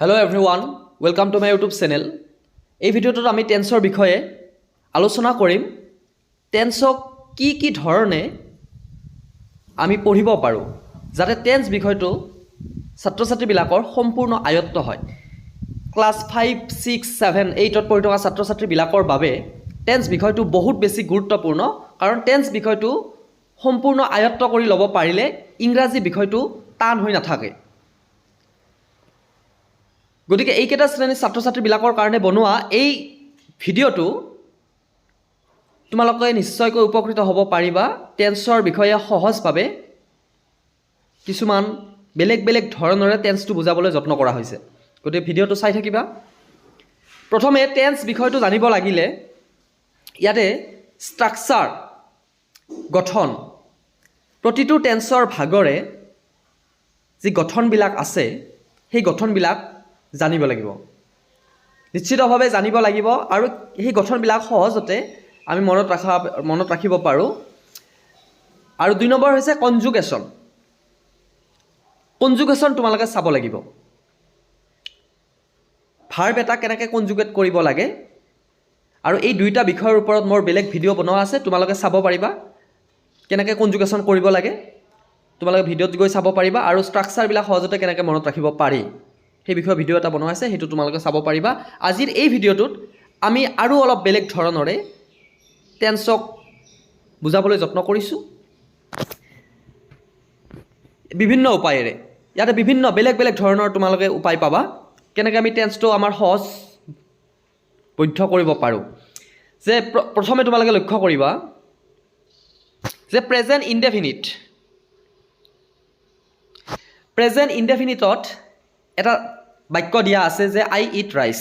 Hello' everyone welcome to my YouTube channel এই ভিডিঅ'টোত আমি টেন্সৰ বিষয়ে আলোচনা কৰিম। টেন্সক কি কি ধৰণে আমি পঢ়িব পাৰোঁ যাতে টেন্স বিষয়টো ছাত্ৰ ছাত্ৰীবিলাকৰ সম্পূৰ্ণ আয়ত্ত হয়। ক্লাছ ফাইভ ছিক্স ছেভেন এইটত পঢ়ি থকা ছাত্ৰ ছাত্ৰীবিলাকৰ বাবে টেন্স বিষয়টো বহুত বেছি গুৰুত্বপূৰ্ণ কাৰণ টেন্স বিষয়টো সম্পূৰ্ণ আয়ত্ত কৰি ল'ব পাৰিলে ইংৰাজী বিষয়টো টান হৈ নাথাকে। গতিকে এইকেইটা শ্ৰেণীৰ ছাত্ৰ ছাত্ৰীবিলাকৰ কাৰণে বনোৱা এই ভিডিঅ'টো তোমালোকে নিশ্চয়কৈ উপকৃত হ'ব পাৰিবা। টেন্সৰ বিষয়ে সহজভাৱে কিছুমান বেলেগ বেলেগ ধৰণেৰে টেন্সটো বুজাবলৈ যত্ন কৰা হৈছে। গতিকে ভিডিঅ'টো চাই থাকিবা। প্ৰথমে টেন্স বিষয়টো জানিব লাগিলে ইয়াতে ষ্ট্ৰাকচাৰ গঠন প্ৰতিটো টেন্সৰ ভাগৰে যি গঠনবিলাক আছে সেই গঠনবিলাক জানিব লাগিব। নিশ্চিতভাৱে জানিব লাগিব আৰু সেই গঠনবিলাক সহজতে আমি মনত ৰখা মনত ৰাখিব পাৰোঁ। আৰু দুই নম্বৰ হৈছে কনজুগেশ্যন কনজুগেশ্যন তোমালোকে চাব লাগিব। ভাৰ্ব এটা কেনেকৈ কনজুগেট কৰিব লাগে। আৰু এই দুইটা বিষয়ৰ ওপৰত মোৰ বেলেগ ভিডিঅ' বনোৱা আছে তোমালোকে চাব পাৰিবা। কেনেকৈ কনজুগেশ্যন কৰিব লাগে। তোমালোকে ভিডিঅ'ত গৈ চাব পাৰিবা আৰু ষ্ট্ৰাকচাৰবিলাক সহজতে কেনেকৈ মনত ৰাখিব পাৰি। সেই বিষয়ে ভিডিঅ' এটা বনোৱা আছে সেইটো তোমালোকে চাব পাৰিবা। আজিৰ এই ভিডিঅ'টোত আমি আৰু অলপ বেলেগ ধৰণৰে টেন্সক বুজাবলৈ যত্ন কৰিছোঁ। বিভিন্ন উপায়েৰে। ইয়াতে বিভিন্ন বেলেগ বেলেগ ধৰণৰ তোমালোকে উপায় পাবা। কেনেকৈ আমি টেন্সটো আমাৰ সহজ বৈধ কৰিব পাৰোঁ। যে প্ৰ- প্ৰথমে তোমালোকে লক্ষ্য কৰিবা যে প্ৰেজেণ্ট ইনডেফিনিট প্ৰেজেণ্ট ইনডেফিনিটত এটা বাক্য দিয়া আছে যে আই ইট ৰাইচ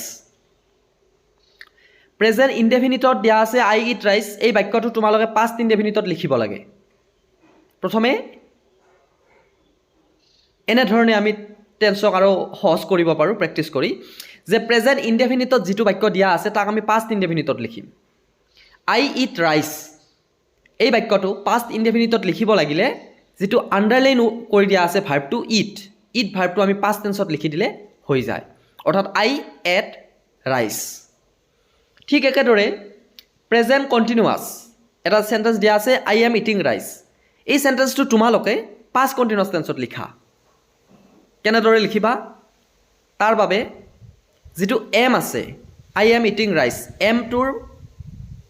প্ৰেজেণ্ট ইনডেফিনিটত দিয়া আছে আই ইট ৰাইচ এই বাক্যটো তোমালোকে পাষ্ট ইনডেফিনিটত লিখিব লাগে। প্ৰথমে এনেধৰণে আমি টেন্সক আৰু সহজ কৰিব পাৰোঁ প্ৰেক্টিছ কৰি। যে প্ৰেজেণ্ট ইনডেফিনিটত যিটো বাক্য দিয়া আছে তাক আমি পাষ্ট ইনডেফিনিটত লিখিম। আই ইট ৰাইচ এই বাক্যটো পাষ্ট ইনডেফিনিটত লিখিব লাগিলে যিটো আণ্ডাৰলাইন কৰি দিয়া আছে ভাৰ্বটো ইট ইট ভাৰ্বটো আমি পাষ্ট টেন্সত লিখি দিলে হৈ যায়। অৰ্থাৎ আই এট ৰাইচ ঠিক একেদৰে প্ৰেজেণ্ট কণ্টিনিউৱাছ এটা চেণ্টেঞ্চ দিয়া আছে আই এম ইটিং ৰাইচ এই চেণ্টেঞ্চটো তোমালোকে পাষ্ট কণ্টিনিউৱাছ টেন্সত লিখা। কেনেদৰে লিখিবা? তাৰ বাবে যিটো এম আছে আই এম ইটিং ৰাইচ এমটোৰ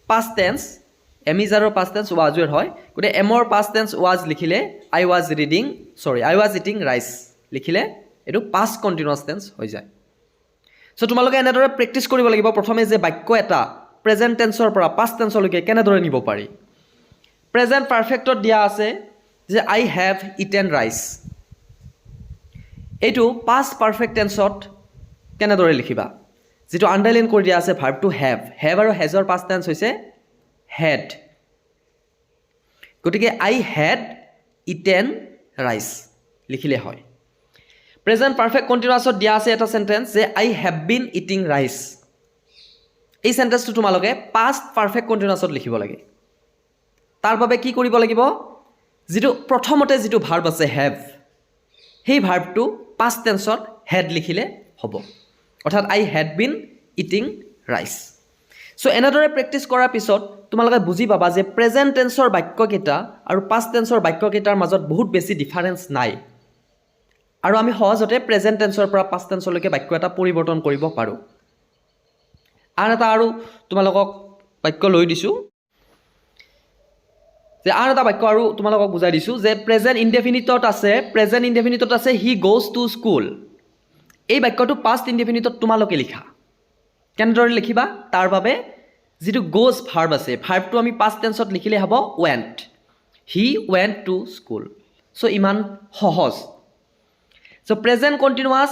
পাষ্ট টেন্স এম ইজ আৰৰ পাষ্ট টেন্স ৱাজৰ হয়। গতিকে এমৰ পাষ্ট টেন্স ৱাজ লিখিলে আই ৱাজ ৰিডিং চৰি আই ৱাজ ইটিং ৰাইচ লিখিলে এইটো পাষ্ট কণ্টিনিউৱাছ টেন্স হৈ যায়। চ' তোমালোকে এনেদৰে প্ৰেক্টিছ কৰিব লাগিব। প্ৰথমে যে বাক্য এটা প্ৰেজেণ্ট টেন্সৰ পৰা পাষ্ট টেন্সলৈকে কেনেদৰে নিব পাৰি। প্ৰেজেণ্ট পাৰফেক্টত দিয়া আছে যে আই হেভ ইটেন ৰাইচ এইটো পাষ্ট পাৰফেক্ট টেন্সত কেনেদৰে লিখিবা? যিটো আণ্ডাৰলাইন কৰি দিয়া আছে ভাৰ্বটো হেভ হেভ আৰু হেজৰ পাষ্ট টেন্স হৈছে হেড গতিকে আই হেড ইটেন ৰাইচ লিখিলে হয়। প্ৰেজেণ্ট পাৰফেক্ট কণ্টিনিউৱাছত দিয়া আছে এটা চেণ্টেঞ্চ যে I have been eating rice এই চেণ্টেঞ্চটো তোমালোকে পাষ্ট পাৰফেক্ট কণ্টিনিউৱাছত লিখিব লাগে। তাৰ বাবে কি কৰিব লাগিব? যিটো প্ৰথমতে যিটো ভাৰ্ব আছে হেভ সেই ভাৰ্বটো পাষ্ট টেন্সত হেড লিখিলে হ'ব। অৰ্থাৎ I had been eating rice so' এনেদৰে প্ৰেক্টিছ কৰাৰ পিছত তোমালোকে বুজি পাবা যে প্ৰেজেণ্ট টেন্সৰ বাক্যকেইটা আৰু পাষ্ট টেন্সৰ বাক্যকেইটাৰ মাজত বহুত বেছি ডিফাৰেঞ্চ নাই। আৰু আমি সহজতে প্ৰেজেণ্ট টেন্সৰ পৰা পাষ্ট টেন্সলৈকে বাক্য এটা পৰিৱৰ্তন কৰিব পাৰোঁ। আন এটা আৰু তোমালোকক বাক্য লৈ দিছোঁ। যে আন এটা বাক্য আৰু তোমালোকক বুজাই দিছোঁ যে প্ৰেজেণ্ট ইনডেফিনিটত আছে প্ৰেজেণ্ট ইনডেফিনিটত আছে হি গ'জ টু স্কুল এই বাক্যটো পাষ্ট ইনডেফিনিটত তোমালোকে লিখা। কেনেদৰে লিখিবা? তাৰ বাবে যিটো গ'জ ভাৰ্ব আছে ভাৰ্বটো আমি পাষ্ট টেন্সত লিখিলে হ'ব went he went to school চ' ইমান সহজ। চ' প্ৰেজেণ্ট কণ্টিনিউৱাছ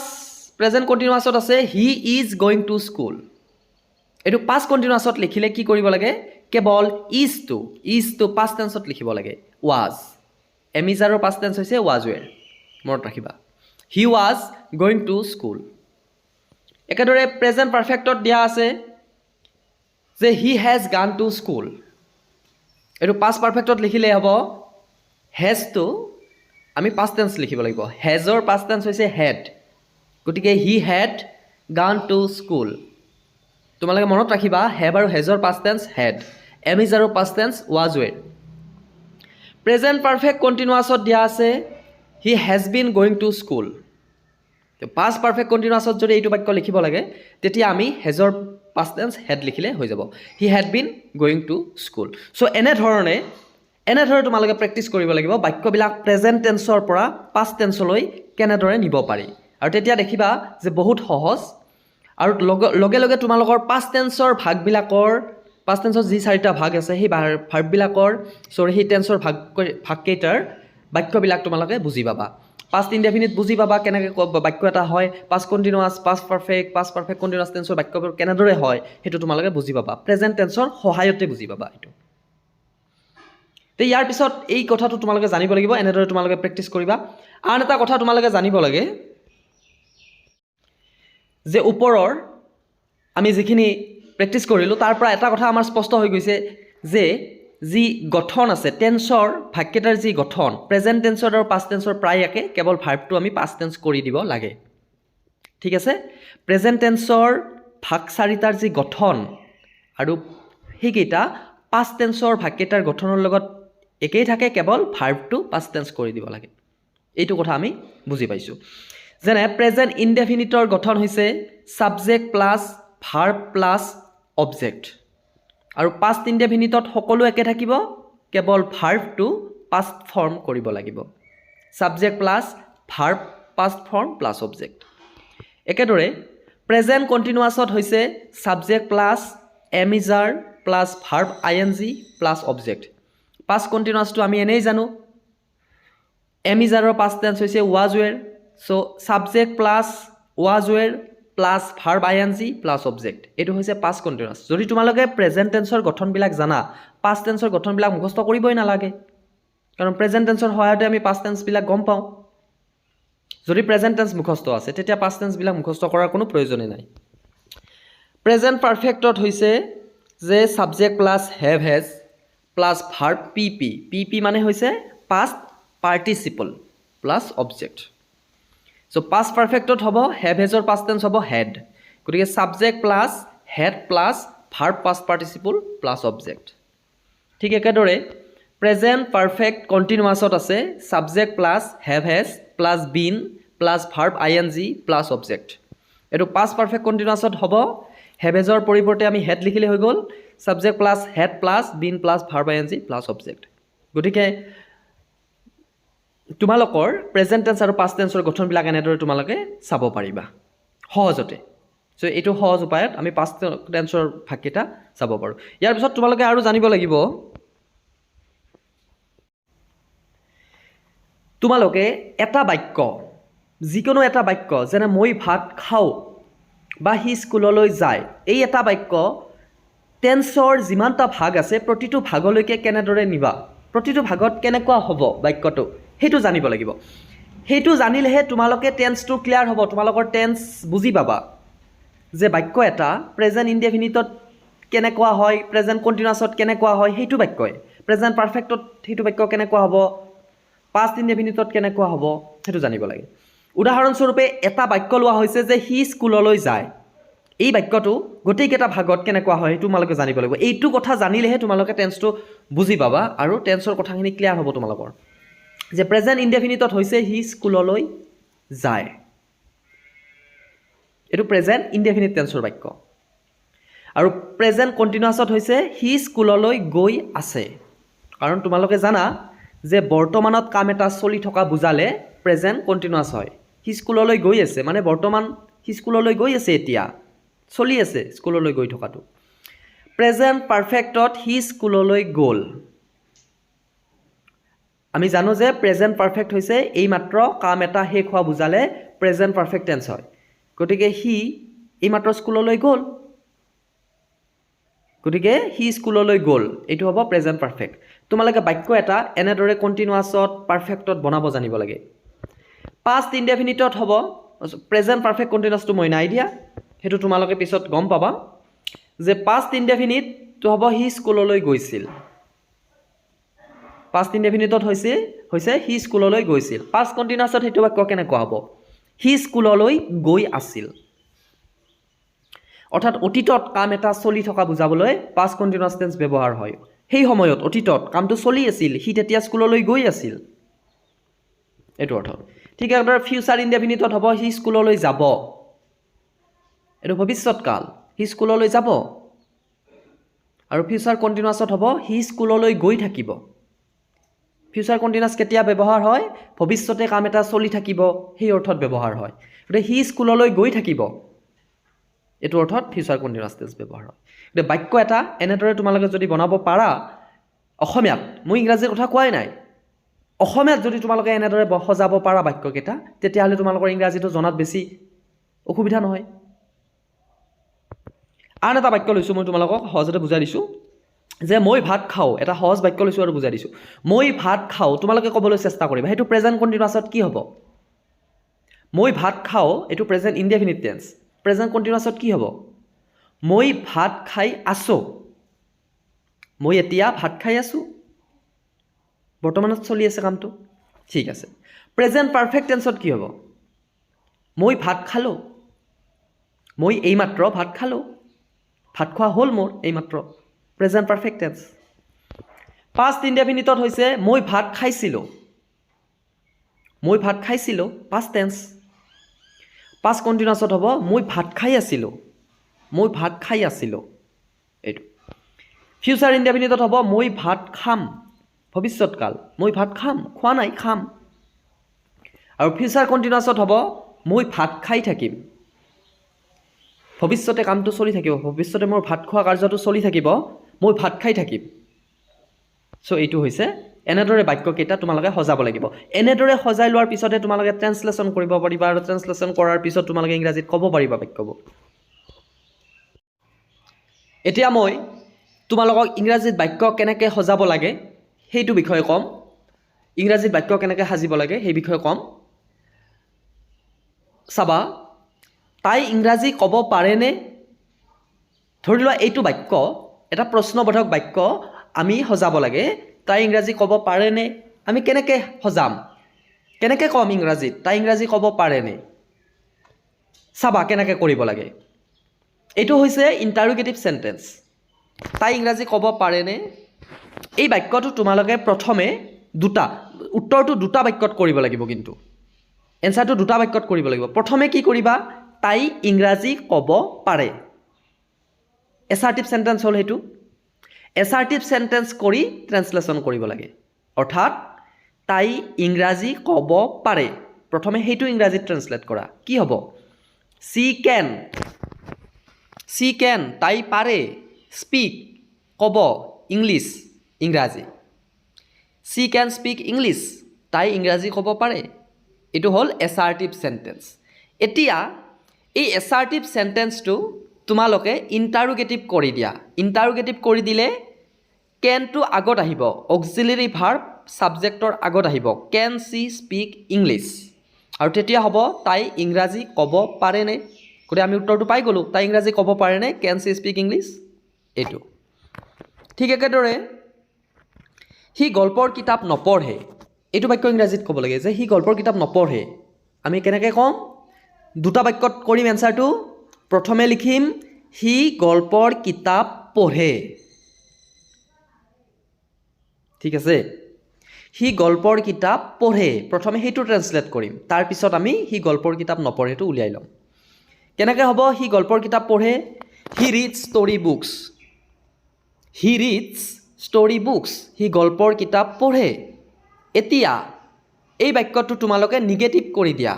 প্ৰেজেণ্ট কণ্টিনিউৱাছত আছে he is going to school এইটো পাষ্ট কণ্টিনিউৱাছত লিখিলে কি কৰিব লাগে? কেৱল is to is to past টেন্সত লিখিব লাগে। ৱাজ এমিজাৰৰ পাষ্ট টেন্স হৈছে ৱাজ ৱেৰ মনত ৰাখিবা। He was going to school একেদৰে প্ৰেজেণ্ট পাৰফেক্টত দিয়া আছে যে he has gone to school এইটো পাষ্ট পাৰফেক্টত লিখিলে হ'ব হেজটো আমি পাষ্ট টেন্স লিখিব লাগিব। হেজৰ পাষ্ট টেন্স হৈছে হেড গতিকে he had gone to school তোমালোকে মনত ৰাখিবা হেভ আৰু হেজৰ past tense had am is আৰু past tense was were present perfect কণ্টিনিউৱাছত দিয়া আছে he has been going to school past perfect কণ্টিনিউৱাছত যদি এইটো বাক্য লিখিব লাগে, তেতিয়া আমি হেজৰ পাষ্ট টেন্স হেড লিখিলে হৈ যাব। He had been going to school so' এনেধৰণে এনেদৰে তোমালোকে প্ৰেক্টিচ কৰিব লাগিব বাক্যবিলাক প্ৰেজেণ্ট টেন্সৰ পৰা পাষ্ট টেন্সলৈ কেনেদৰে নিব পাৰি। আৰু তেতিয়া দেখিবা যে বহুত সহজ। আৰু লগে লগে তোমালোকৰ পাষ্ট টেন্সৰ ভাগবিলাকৰ পাষ্ট টেন্সৰ যি চাৰিটা ভাগ আছে সেই ভাগবিলাকৰ চৰি সেই টেন্সৰ ভাগ ভাগকেইটাৰ বাক্যবিলাক তোমালোকে বুজি পাবা। পাষ্ট ইনডেফিনিট বুজি পাবা কেনেকৈ বাক্য এটা হয় past continuous past perfect past perfect continuous টেন্সৰ বাক্যবোৰ কেনেদৰে হয় সেইটো তোমালোকে বুজি পাবা। প্ৰেজেণ্ট টেন্সৰ সহায়তে বুজি পাবা এইটো। তে ইয়াৰ পিছত এই কথাটো তোমালোকে জানিব লাগিব এনেদৰে তোমালোকে প্ৰেক্টিচ কৰিবা। আন এটা কথা তোমালোকে জানিব লাগে যে ওপৰৰ আমি যিখিনি প্ৰেক্টিচ কৰিলোঁ তাৰ পৰা এটা কথা আমাৰ স্পষ্ট হৈ গৈছে যে যি গঠন আছে টেন্সৰ ভাগকেইটাৰ যি গঠন প্ৰেজেণ্ট টেন্সৰ আৰু পাষ্ট টেন্সৰ প্ৰায় একে কেৱল ভাৰ্বটো আমি পাষ্ট টেন্স কৰি দিব লাগে। ঠিক আছে? প্ৰেজেণ্ট টেন্সৰ ভাগ চাৰিটাৰ যি গঠন আৰু সেইকেইটা পাষ্ট টেন্সৰ ভাগকেইটাৰ গঠনৰ লগত একেই থাকে কেৱল ভাৰ্বটো পাষ্ট টেন্স কৰি দিব লাগে। এইটো কথা আমি বুজি পাইছোঁ। যেনে প্ৰেজেণ্ট ইনডেফিনিটৰ গঠন হৈছে subject plus verb plus object আৰু পাষ্ট ইনডেফিনিটত সকলো একে থাকিব কেৱল ভাৰ্বটো পাষ্ট ফৰ্ম কৰিব লাগিব। Subject plus verb past form plus object একেদৰে প্ৰেজেণ্ট কণ্টিনিউৱাছত হৈছে subject plus am is are plus verb I N G plus object past কণ্টিনিউৱাছটো আমি এনেই জানো। এমিজাৰৰ পাষ্ট টেন্স হৈছে was were so' subject plus was were plus verb I N G plus object এইটো হৈছে পাষ্ট কণ্টিনিউৱাছ যদি তোমালোকে present টেন্সৰ গঠনবিলাক জানা পাষ্ট টেন্সৰ গঠনবিলাক মুখস্থ কৰিবই নালাগে। কাৰণ প্ৰেজেণ্ট টেন্সৰ সহায়তে আমি পাষ্ট টেন্সবিলাক গম পাওঁ। যদি প্ৰেজেণ্ট টেন্স মুখস্থ আছে, তেতিয়া পাষ্ট টেন্সবিলাক মুখস্থ কৰাৰ কোনো প্ৰয়োজনেই নাই। প্ৰেজেণ্ট পাৰফেক্টত হৈছে যে subject plus have has plus verb P P P P মানে হৈছে past participle plus object so' past পাৰফেক্টত হ'ব হেভ হেজৰ পাষ্ট টেন্স হ'ব হেড গতিকে subject plus had plus verb past participle plus object ঠিক একেদৰে প্ৰেজেণ্ট পাৰফেক্ট কণ্টিনিউৱাছত আছে subject plus have has plus been plus verb I N G plus object এইটো past perfect কণ্টিনিউৱাছত হ'ব হেভেজৰ পৰিৱৰ্তে আমি হেড লিখিলে হৈ গ'ল subject plus had plus been plus verb I N G plus object গতিকে তোমালোকৰ প্ৰেজেণ্ট টেন্স আৰু পাষ্ট টেন্সৰ গঠনবিলাক এনেদৰে তোমালোকে চাব পাৰিবা সহজতে। চ' এইটো সহজ উপায়ত আমি পাষ্ট টেন্সৰ ভাগকেইটা চাব পাৰোঁ। ইয়াৰ পিছত তোমালোকে আৰু জানিব লাগিব তোমালোকে এটা বাক্য যিকোনো এটা বাক্য যেনে মই ভাত খাওঁ বা সি স্কুললৈ যায়। এই এটা বাক্য টেন্সৰ যিমানটা ভাগ আছে প্ৰতিটো ভাগলৈকে কেনেদৰে নিবা? প্ৰতিটো ভাগত কেনেকুৱা হ'ব? বাক্যটো। সেইটো জানিব লাগিব। সেইটো জানিলেহে তোমালোকে টেন্সটো ক্লিয়াৰ হ'ব তোমালোকৰ টেন্স বুজি পাবা। যে বাক্য এটা প্ৰেজেণ্ট ইনডেফিনিটত কেনেকুৱা হয় প্ৰেজেণ্ট কণ্টিনিউৱাছত কেনেকুৱা হয় সেইটো বাক্যই। প্ৰেজেণ্ট পাৰফেক্টত সেইটো বাক্য কেনেকুৱা হ'ব পাষ্ট ইনডেফিনিটত কেনেকুৱা হ'ব সেইটো জানিব লাগে। উদাহৰণস্বৰূপে এটা বাক্য লোৱা হৈছে যে সি স্কুললৈ যায়। এই বাক্যটো গোটেইকেইটা ভাগত কেনেকুৱা হয় সেইটো তোমালোকে জানিব লাগিব। এইটো কথা জানিলেহে তোমালোকে টেন্সটো বুজি পাবা আৰু টেন্সৰ কথাখিনি ক্লিয়াৰ হ'ব তোমালোকৰ। যে প্ৰেজেণ্ট ইনডেফিনিটত হৈছে সি স্কুললৈ যায়। এইটো প্ৰেজেণ্ট ইনডেফিনিট টেন্সৰ বাক্য। আৰু প্ৰেজেণ্ট কণ্টিনিউৱাছত হৈছে সি স্কুললৈ গৈ আছে। কাৰণ তোমালোকে জানা যে বৰ্তমানত কাম এটা চলি থকা বুজালে প্ৰেজেণ্ট কণ্টিনিউৱাছ হয়। সি স্কুললৈ গৈ আছে। মানে বৰ্তমান সি স্কুললৈ গৈ আছে এতিয়া। চলি আছে স্কুললৈ গৈ থকাটো। প্ৰেজেণ্ট পাৰফেক্টত সি স্কুললৈ গ'ল। আমি জানো যে প্ৰেজেণ্ট পাৰফেক্ট হৈছে এইমাত্ৰ কাম এটা শেষ হোৱা বুজালে প্ৰেজেণ্ট পাৰফেক্ট টেন্স হয়। গতিকে সি এইমাত্ৰ স্কুললৈ গ'ল। গতিকে সি স্কুললৈ গ'ল। এইটো হ'ব প্ৰেজেণ্ট পাৰফেক্ট তোমালোকে বাক্য এটা এনেদৰে কণ্টিনিউৱাছত পাৰফেক্টত বনাব জানিব লাগে। পাষ্ট ইনডেফিনিটত হ'ব। প্ৰেজেণ্ট পাৰফেক্ট কণ্টিনিউৱাছটো মই নাই দিয়া। সেইটো তোমালোকে পিছত গম পাবা। যে পাষ্ট ইনডেফিনিটটো হ'ব সি স্কুললৈ গৈছিল। পাষ্ট ইনডেফিনিটত হৈছে হৈছে সি স্কুললৈ গৈছিল। পাষ্ট কণ্টিনিউৱাছত সেইটো বাক্য কেনেকুৱা হ'ব? সি স্কুললৈ গৈ আছিল। অৰ্থাৎ অতীতত কাম এটা চলি থকা বুজাবলৈ পাষ্ট কণ্টিনিউৱাছ টেন্স ব্যৱহাৰ হয়। সেই সময়ত অতীতত কামটো চলি আছিল সি তেতিয়া স্কুললৈ গৈ আছিল। এইটো অৰ্থ। ঠিক একেদৰে ফিউচাৰ ইনডেফিনিটত হ'ব সি স্কুললৈ যাব। এইটো ভৱিষ্যৎকাল সি স্কুললৈ যাব। আৰু ফিউচাৰ কণ্টিনিউৱাছত হ'ব সি স্কুললৈ গৈ থাকিব। ফিউচাৰ কণ্টিনিউৱাছ কেতিয়া ব্যৱহাৰ হয়? ভৱিষ্যতে কাম এটা চলি থাকিব সেই অৰ্থত ব্যৱহাৰ হয়। গতিকে সি স্কুললৈ গৈ থাকিব। এইটো অৰ্থত ফিউচাৰ কণ্টিনিউৱাছ ব্যৱহাৰ হয়। গতিকে বাক্য এটা এনেদৰে তোমালোকে যদি বনাব পাৰা অসমীয়াত মই ইংৰাজীৰ কথা কোৱাই নাই। অসমীয়াত যদি তোমালোকে এনেদৰে সজাব পাৰা বাক্যকেইটা তেতিয়াহ'লে তোমালোকৰ ইংৰাজীটো জনাত বেছি অসুবিধা নহয়। আন এটা বাক্য লৈছোঁ মই তোমালোকক সহজতে বুজাই দিছোঁ। যে মই ভাত খাওঁ এটা সহজ বাক্য লৈছোঁ আৰু বুজাই দিছোঁ। মই ভাত খাওঁ তোমালোকে ক'বলৈ চেষ্টা কৰিবা সেইটো প্ৰেজেণ্ট কণ্টিনিউৱাছত কি হ'ব? মই ভাত খাওঁ এইটো প্ৰেজেণ্ট ইনডেফিনিট টেন্স প্ৰেজেণ্ট কণ্টিনিউৱাছত কি হ'ব? মই ভাত খাই আছোঁ। মই এতিয়া ভাত খাই আছোঁ। বৰ্তমানত চলি আছে কামটো? ঠিক আছে। প্ৰেজেণ্ট পাৰফেক্ট টেন্সত কি হ'ব? মই ভাত খালোঁ। মই এইমাত্ৰ ভাত খালোঁ। ভাত খোৱা হ'ল মোৰ এইমাত্ৰ প্ৰেজেণ্ট পাৰফেক্ট টেন্স পাষ্ট ইনডেফিনিটত হৈছে, মই ভাত খাইছিলোঁ। মই ভাত খাইছিলোঁ পাষ্ট টেন্স পাষ্ট কণ্টিনিউৱাছত হ'ব, মই ভাত খাই আছিলোঁ। মই ভাত খাই আছিলোঁ। এইটো। ফিউচাৰ ইনডেফিনিটত হ'ব, মই ভাত খাম। ভৱিষ্যৎকাল মই ভাত খাম খোৱা নাই খাম। আৰু ফিউচাৰ কণ্টিনিউৱাছত হ'ব মই ভাত খাই থাকিম। ভৱিষ্যতে কামটো চলি থাকিব ভৱিষ্যতে মোৰ ভাত খোৱা কাৰ্যটো চলি থাকিব মই ভাত খাই থাকিম। চ' এইটো হৈছে এনেদৰে বাক্যকেইটা তোমালোকে সজাব লাগিব। এনেদৰে সজাই লোৱাৰ পিছতহে তোমালোকে ট্ৰেঞ্চলেশ্যন কৰিব পাৰিবা আৰু ট্ৰেঞ্চলেশ্যন কৰাৰ পিছত তোমালোকে ইংৰাজীত ক'ব পাৰিবা বাক্যবোৰ। এতিয়া মই তোমালোকক ইংৰাজীত বাক্য কেনেকৈ সজাব লাগে সেইটো বিষয়ে ক'ম। ইংৰাজীত বাক্য কেনেকৈ সাজিব লাগে সেই বিষয়ে ক'ম। চাবা তাই ইংৰাজী ক'ব পাৰেনে? ধৰি লোৱা এইটো বাক্য এটা প্ৰশ্নবোধক বাক্য আমি সজাব লাগে তাই ইংৰাজী ক'ব পাৰেনে? আমি কেনেকৈ সজাম? কেনেকৈ ক'ম ইংৰাজীত তাই ইংৰাজী ক'ব পাৰেনে? চাবা কেনেকৈ কৰিব লাগে। এইটো হৈছে ইণ্টাৰোগেটিভ চেণ্টেন্স তাই ইংৰাজী ক'ব পাৰেনে? এই বাক্যটো তোমালোকে প্ৰথমে দুটা উত্তৰটো দুটা বাক্যত কৰিব লাগিব কিন্তু। এনচাৰটো দুটা বাক্যত কৰিব লাগিব। প্ৰথমে কি কৰিবা? তাই ইংৰাজী ক'ব পাৰে। এছাৰ্টিভ চেণ্টেন্স হ'ল সেইটো। এছাৰ্টিভ চেণ্টেন্স কৰি ট্ৰেঞ্চলেশ্যন কৰিব লাগে। অৰ্থাৎ তাই ইংৰাজী ক'ব পাৰে। প্ৰথমে সেইটো ইংৰাজীত ট্ৰেঞ্চলেট কৰা। কি হ'ব? চি কেন চি কেন তাই পাৰে। স্পীক ক'ব। ইংলিছ ইংৰাজী। চি কেন স্পীক ইংলিছ তাই ইংৰাজী ক'ব পাৰে। এইটো হ'ল এছাৰ্টিভ চেণ্টেন্স এতিয়া এই এছাৰ্টিভ চেণ্টেন্সটো তোমালোকে ইণ্টাৰোগেটিভ কৰি দিয়া। ইণ্টাৰোগেটিভ কৰি দিলে কেনটো আগত আহিব। অক্সিলেৰী ভাৰ্ব ছাবজেক্টৰ আগত আহিব। কেন চি স্পীক ইংলিছ আৰু তেতিয়া হ'ব তাই ইংৰাজী ক'ব পাৰেনে গতিকে আমি উত্তৰটো পাই গ'লোঁ। তাই ইংৰাজী ক'ব পাৰেনে কেন চি স্পীক ইংলিছ এইটো। ঠিক একেদৰে সি গল্পৰ কিতাপ নপঢ়ে। এইটো বাক্য ইংৰাজীত ক'ব লাগে যে সি গল্পৰ কিতাপ নপঢ়ে। আমি কেনেকৈ ক'ম দুটা বাক্যত কৰিম এনচাৰটো প্ৰথমে লিখিম সি গল্পৰ কিতাপ পঢ়ে। ঠিক আছে? সি গল্পৰ কিতাপ পঢ়ে। প্ৰথমে সেইটো ট্ৰেঞ্চলেট কৰিম। তাৰপিছত আমি সি গল্পৰ কিতাপ নপঢ়েটো উলিয়াই ল'ম। কেনেকৈ হ'ব? সি গল্পৰ কিতাপ পঢ়ে। He read story books he reads story books সি গল্পৰ কিতাপ পঢ়ে। এতিয়া এই বাক্যটো তোমালোকে নিগেটিভ কৰি দিয়া।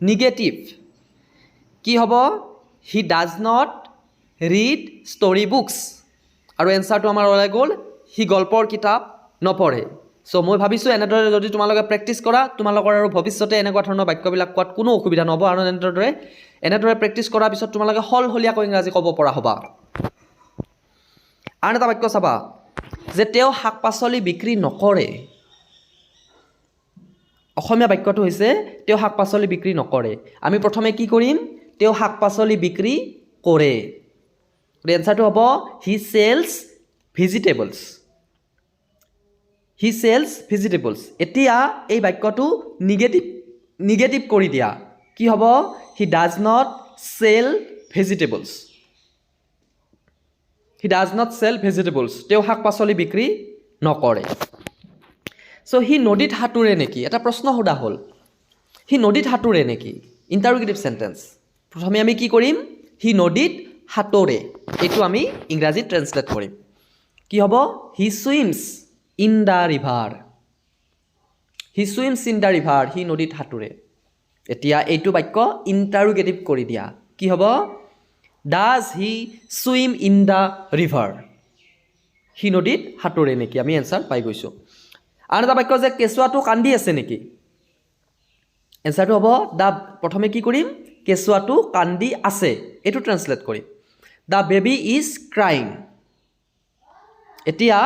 নিগেটিভ কি হ'ব? He does not read story books আৰু এনচাৰটো আমাৰ ওলাই গ'ল সি গল্পৰ কিতাপ নপঢ়ে। চ' মই ভাবিছোঁ এনেদৰে যদি তোমালোকে প্ৰেক্টিছ কৰা তোমালোকৰ আৰু ভৱিষ্যতে এনেকুৱা ধৰণৰ বাক্যবিলাক কোৱাত কোনো অসুবিধা নহ'ব আৰু এনেদৰে এনেদৰে প্ৰেক্টিছ কৰাৰ পিছত তোমালোকে সলসলীয়াকৈ ইংৰাজী ক'ব পৰা হ'বা। আন এটা বাক্য চাবা। যে তেওঁ শাক পাচলি বিক্ৰী নকৰে। অসমীয়া বাক্যটো হৈছে, তেওঁ শাক পাচলি বিক্ৰী নকৰে। আমি প্ৰথমে কি কৰিম? তেওঁ শাক পাচলি বিক্ৰী কৰে। এনচাৰটো হ'ব he sells vegetables he sells vegetables এতিয়া এই বাক্যটো নিগেটিভ নিগেটিভ কৰি দিয়া। কি হ'ব? He does not sell vegetables he does not sell vegetables তেওঁ শাক পাচলি বিক্ৰী নকৰে। চ' সি নদীত সাঁতোৰে নেকি? এটা প্ৰশ্ন সোধা হ'ল। সি নদীত সাঁতোৰে নেকি? ইণ্টাৰোগেটিভ চেণ্টেন্স প্ৰথমে আমি কি কৰিম? সি নদীত সাঁতোৰে এইটো আমি ইংৰাজীত ট্ৰেন্সলেট কৰিম। কি হ'ব? He swims in the river he swims in the river সি নদীত সাঁতোৰে এতিয়া এইটো বাক্য ইণ্টাৰোগেটিভ কৰি দিয়া। কি হ'ব? Does he swim in the river সি নদীত সাঁতোৰে নেকি? আমি এনচাৰ পাই গৈছোঁ। আন এটা বাক্য যে কেঁচুৱাটো কান্দি আছে নেকি? এনচাৰটো হ'ব দ্য প্ৰথমে কি কৰিম? কেঁচুৱাটো কান্দি আছে। এইটো ট্ৰেন্সলেট কৰিম। The baby is crying. এতিয়া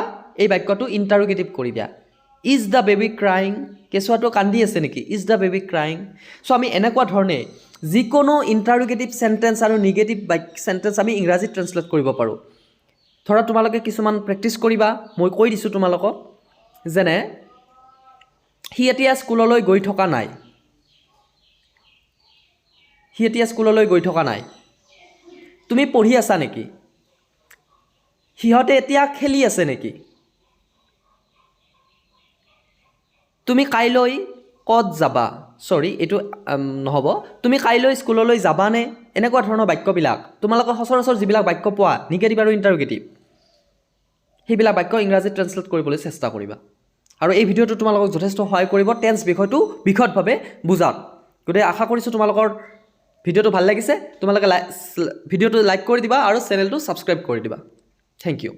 এই বাক্যটো ইণ্টাৰোগেটিভ কৰি দিয়া। ইজ দ্য বেবী ক্ৰাইং কেঁচুৱাটো কান্দি আছে নেকি? ইজ দ্য বেবী ক্ৰাইং চ' আমি এনেকুৱা ধৰণে যিকোনো ইণ্টাৰোগেটিভ চেণ্টেন্স আৰু নিগেটিভ বাক্য চেণ্টেন্স আমি ইংৰাজীত ট্ৰেন্সলেট কৰিব পাৰোঁ। ধৰা তোমালোকে কিছুমান প্ৰেক্টিছ কৰিবা। মই কৈ দিছোঁ তোমালোকক যেনে সি এতিয়া স্কুললৈ গৈ থকা নাই। সি এতিয়া স্কুললৈ গৈ থকা নাই। তুমি পঢ়ি আছা নেকি? সিহঁতে এতিয়া খেলি আছে নেকি? তুমি কাইলৈ ক'ত যাবা? চৰি এইটো নহ'ব। তুমি কাইলৈ স্কুললৈ যাবানে? এনেকুৱা ধৰণৰ বাক্যবিলাক। তোমালোকৰ সচৰাচৰ যিবিলাক বাক্য পোৱা নিগেটিভ আৰু ইণ্টাৰোগেটিভ সেইবিলাক বাক্য ইংৰাজীত ট্ৰেন্সলেট কৰিবলৈ চেষ্টা কৰিবা। আৰু এই ভিডিঅ'টো তোমালোকক যথেষ্ট সহায় কৰিব টেন্স বিষয়টো বিশদভাৱে বুজাত। গতিকে আশা কৰিছোঁ তোমালোকৰ ভিডিঅ'টো ভাল লাগিছে। তোমালোকে লাই ভিডিঅ'টো লাইক কৰি দিবা আৰু চেনেলটো ছাবস্ক্ৰাইব কৰি দিবা। Thank U